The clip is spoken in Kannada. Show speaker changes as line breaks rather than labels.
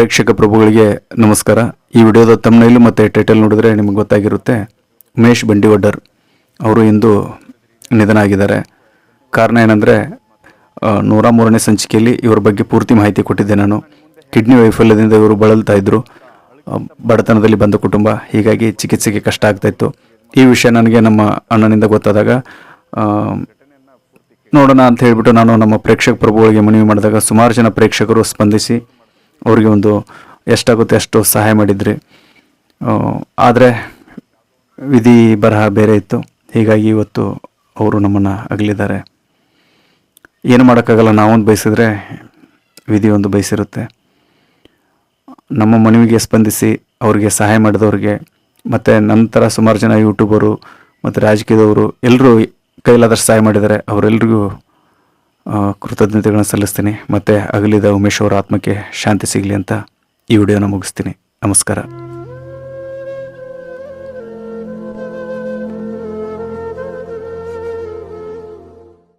ಪ್ರೇಕ್ಷಕ ಪ್ರಭುಗಳಿಗೆ ನಮಸ್ಕಾರ. ಈ ವಿಡಿಯೋದ ತಮ್ಮನೈಲು ಮತ್ತು ಟೈಟಲ್ ನೋಡಿದ್ರೆ ನಿಮಗೆ ಗೊತ್ತಾಗಿರುತ್ತೆ. ಉಮೇಶ್ ಬಂಡಿವಡ್ಡರ್ ಅವರು ಇಂದು ನಿಧನ ಆಗಿದ್ದಾರೆ ಕಾರಣ ಏನಂದರೆ ನೂರ ಮೂರನೇ ಸಂಚಿಕೆಯಲ್ಲಿ ಇವರ ಬಗ್ಗೆ ಪೂರ್ತಿ ಮಾಹಿತಿ ಕೊಟ್ಟಿದ್ದೆ ನಾನು. ಕಿಡ್ನಿ ವೈಫಲ್ಯದಿಂದ ಇವರು ಬಳಲ್ತಾ ಇದ್ದರು ಬಡತನದಲ್ಲಿ ಬಂದ ಕುಟುಂಬ, ಹೀಗಾಗಿ ಚಿಕಿತ್ಸೆಗೆ ಕಷ್ಟ ಆಗ್ತಾ ಇತ್ತು. ಈ ವಿಷಯ ನನಗೆ ನಮ್ಮ ಅಣ್ಣನಿಂದ ಗೊತ್ತಾದಾಗ ನೋಡೋಣ ಅಂತ ಹೇಳಿಬಿಟ್ಟು ನಾನು ನಮ್ಮ ಪ್ರೇಕ್ಷಕ ಪ್ರಭುಗಳಿಗೆ ಮನವಿ ಮಾಡಿದಾಗ ಸುಮಾರು ಜನ ಪ್ರೇಕ್ಷಕರು ಸ್ಪಂದಿಸಿ ಅವರಿಗೆ ಒಂದು ಎಷ್ಟಾಗುತ್ತೆ ಅಷ್ಟು ಸಹಾಯ ಮಾಡಿದ್ರಿ. ಆದರೆ ವಿಧಿ ಬರಹ ಬೇರೆ ಇತ್ತು. ಹೀಗಾಗಿ ಇವತ್ತು ಅವರು ನಮ್ಮನ್ನು ಅಗಲಿದ್ದಾರೆ. ಏನು ಮಾಡೋಕ್ಕಾಗಲ್ಲ, ನಾವೊಂದು ಬಯಸಿದ್ರೆ ವಿಧಿ ಒಂದು ಬಯಸಿರುತ್ತೆ. ನಮ್ಮ ಮನವಿಗೆ ಸ್ಪಂದಿಸಿ ಅವರಿಗೆ ಸಹಾಯ ಮಾಡಿದವ್ರಿಗೆ, ಮತ್ತು ನಂತರ ಸುಮಾರು ಜನ ಯೂಟ್ಯೂಬರು, ಮತ್ತು ರಾಜಕೀಯದವರು ಎಲ್ಲರೂ ಕೈಲಾದಷ್ಟು ಸಹಾಯ ಮಾಡಿದ್ದಾರೆ. ಅವರೆಲ್ಲರಿಗೂ ಕೃತಜ್ಞತೆಗಳನ್ನು ಸಲ್ಲಿಸ್ತೀನಿ. ಮತ್ತು ಅಗಲಿದ ಉಮೇಶ್ ಅವರ ಆತ್ಮಕ್ಕೆ ಶಾಂತಿ ಸಿಗಲಿ ಅಂತ ಈ ವಿಡಿಯೋನ ಮುಗಿಸ್ತೀನಿ. ನಮಸ್ಕಾರ.